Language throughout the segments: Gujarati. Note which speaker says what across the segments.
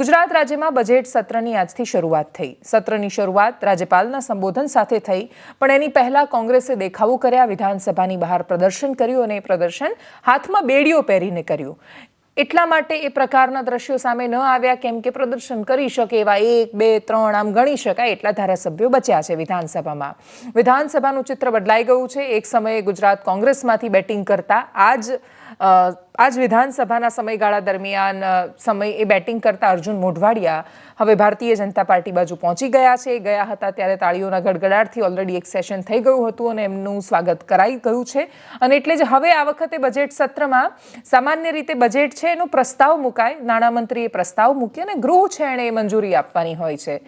Speaker 1: ગુજરાત રાજ્યમાં બજેટ સત્રની આજથી શરૂઆત થઈ. સત્રની શરૂઆત રાજ્યપાલના સંબોધન સાથે થઈ, પણ એની પહેલા કોંગ્રેસે દેખાવો કર્યા, વિધાનસભાની બહાર પ્રદર્શન કર્યું અને એ પ્રદર્શન હાથમાં બેડીઓ પહેરીને કર્યું. એટલા માટે એ પ્રકારના દ્રશ્યો સામે ન આવ્યા, કેમ કે પ્રદર્શન કરી શકે એવા એક, બે, ત્રણ, આમ ગણી શકાય એટલા ધારાસભ્યો બચ્યા છે વિધાનસભામાં. વિધાનસભાનું ચિત્ર બદલાઈ ગયું છે. એક સમયે ગુજરાત કોંગ્રેસમાંથી બેટિંગ કરતા આજ આજ વિધાનસભાના સમયગાળા દરમિયાન સમય એ બેટિંગ કરતા અર્જુન મોઢવાડિયા હવે ભારતીય જનતા પાર્ટી બાજુ પહોંચી ગયા છે. ગયા હતા ત્યારે તાળીઓના ગડગડાટથી ઓલરેડી એક સેશન થઈ ગયું હતું અને એમનું સ્વાગત કરાઈ ગયું છે. અને એટલે જ હવે આ વખતે બજેટ સત્રમાં સામાન્ય રીતે બજેટ છે એનો પ્રસ્તાવ મુકાય, નાણામંત્રીએ પ્રસ્તાવ મૂકી અને ગૃહ છે એણે એ મંજૂરી આપવાની હોય છે.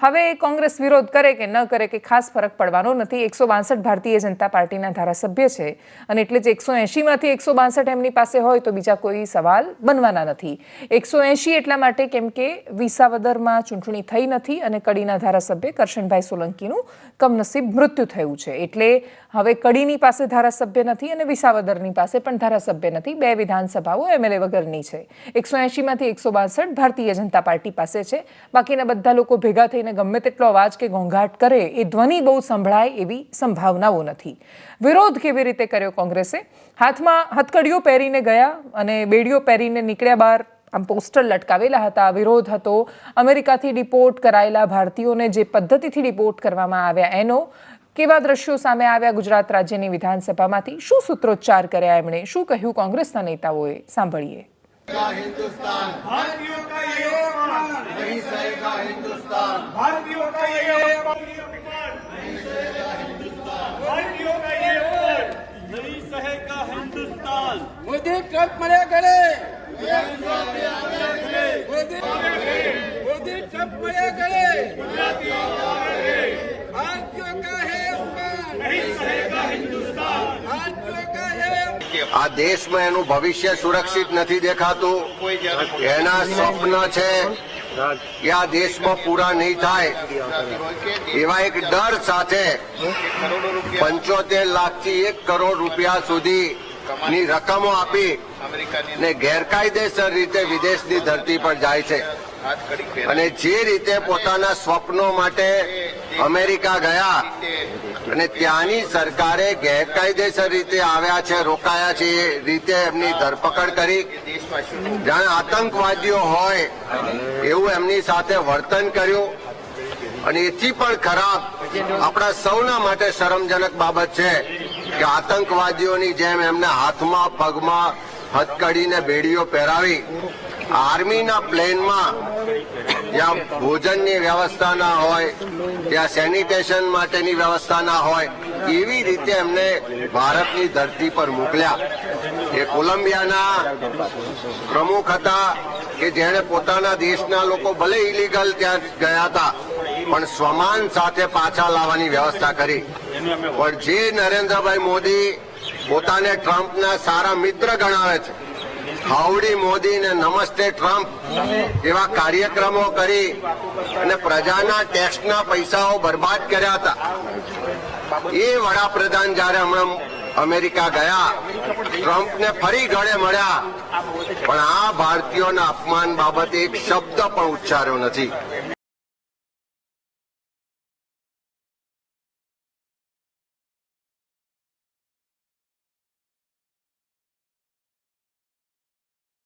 Speaker 1: હવે કોંગ્રેસ વિરોધ કરે કે ન કરે કે ખાસ ફરક પડવાનો નથી. એકસો બાસઠ ભારતીય જનતા પાર્ટીના ધારાસભ્ય છે અને એટલે જ એકસો એંશીમાંથી એકસો બાસઠ એમની પાસે હોય તો બીજા કોઈ સવાલ બનવાના નથી. એકસો એંશી એટલા માટે કેમ કે વિસાવદરમાં ચૂંટણી થઈ નથી અને કડીના ધારાસભ્ય કરશનભાઈ સોલંકીનું કમનસીબ મૃત્યુ થયું છે. એટલે હવે કડીની પાસે ધારાસભ્ય નથી અને વિસાવદરની પાસે પણ ધારાસભ્ય નથી. બે વિધાનસભાઓ એમએલએ વગરની છે. એકસો એંશીમાંથી એકસો બાસઠ ભારતીય જનતા પાર્ટી પાસે છે. બાકીના બધા લોકો ભેગા થઈને અને ગમે તેટલો અવાજ કે ઘોંઘાટ કરે, એ ધ્વનિ બહુ સંભળાય એવી સંભાવનાઓ નથી. વિરોધ કેવી રીતે કર્યો કોંગ્રેસે? હાથમાં હથકડીઓ પહેરીને ગયા અને બેડીઓ પહેરીને નીકળ્યા બહાર, આમ પોસ્ટર લટકાવેલા હતા. વિરોધ હતો. અમેરિકાથી ડિપોર્ટ કરાયેલા ભારતીયોને જે પદ્ધતિથી ડિપોર્ટ કરવામાં આવ્યા, એનો કેવા દ્રશ્યો સામે આવ્યા ગુજરાત રાજ્યની વિધાનસભામાંથી? શું સૂત્રોચ્ચાર કર્યા એમણે? શું કહ્યું કોંગ્રેસના નેતાઓએ? સાંભળીએ.
Speaker 2: હિન્દુસ્તાન, ભારતીયો हिंदुस्तान भारतीयों का ये भारतीयों का ये नहीं सहेगा हिंदुस्तान
Speaker 3: मोदी ट्रंप मरे गड़े मोदी मोदी ट्रंप मरे गड़े भारतीयों का है
Speaker 2: नहीं सहेगा हिंदुस्तान
Speaker 3: भारतीयों का
Speaker 4: આ દેશમાં એનું ભવિષ્ય સુરક્ષિત નથી દેખાતું એના સ્વપ્ન છે કે આ દેશમાં પૂરા નહીં થાય. એવા એક ડર સાથે પંચોતેર લાખથી એક કરોડ રૂપિયા સુધી ની રકમો આપી ને ગેરકાયદેસર રીતે વિદેશની ધરતી પર જાય છે. અને જે રીતે પોતાના સ્વપ્નો માટે અમેરિકા ગયા અને ત્યાંની સરકારે ગેરકાયદેસર રીતે આવ્યા છે, રોકાયા છે, એ રીતે એમની ધરપકડ કરી. જાણે આતંકવાદીઓ હોય એવું એમની સાથે વર્તન કર્યું. અને એથી પણ ખરાબ આપણા સૌના માટે શરમજનક બાબત છે કે આતંકવાદીઓની જેમ એમને હાથમાં, પગમાં, હથકડીને બેડીઓ પહેરાવી આર્મીના પ્લેનમાં જ્યાં ભોજનની વ્યવસ્થા ના હોય, ત્યાં સેનિટેશન માટેની વ્યવસ્થા ના હોય, એવી રીતે એમને ભારતની ધરતી પર મોકલ્યા. એ કોલંબિયાના પ્રમુખ હતા કે જેણે પોતાના દેશના લોકો ભલે ઇલીગલ ત્યાં ગયા હતા, પણ સ્વમાન સાથે પાછા લાવવાની વ્યવસ્થા કરી. પણ જે નરેન્દ્રભાઈ મોદી પોતાને ટ્રમ્પના સારા મિત્ર ગણાવે છે હાઉડી મોદી ને નમસ્તે ટ્રમ્પ એવા કાર્યક્રમો કરી અને પ્રજાના ટેક્સના પૈસાઓ બરબાદ કર્યા હતા. એ વડાપ્રધાન જયારે હમણાં અમેરિકા ગયા, ટ્રમ્પને ફરી ગળે મળ્યા. પણ આ ભારતીયોના અપમાન બાબતે એક શબ્દ પણ ઉચ્ચાર્યો નથી.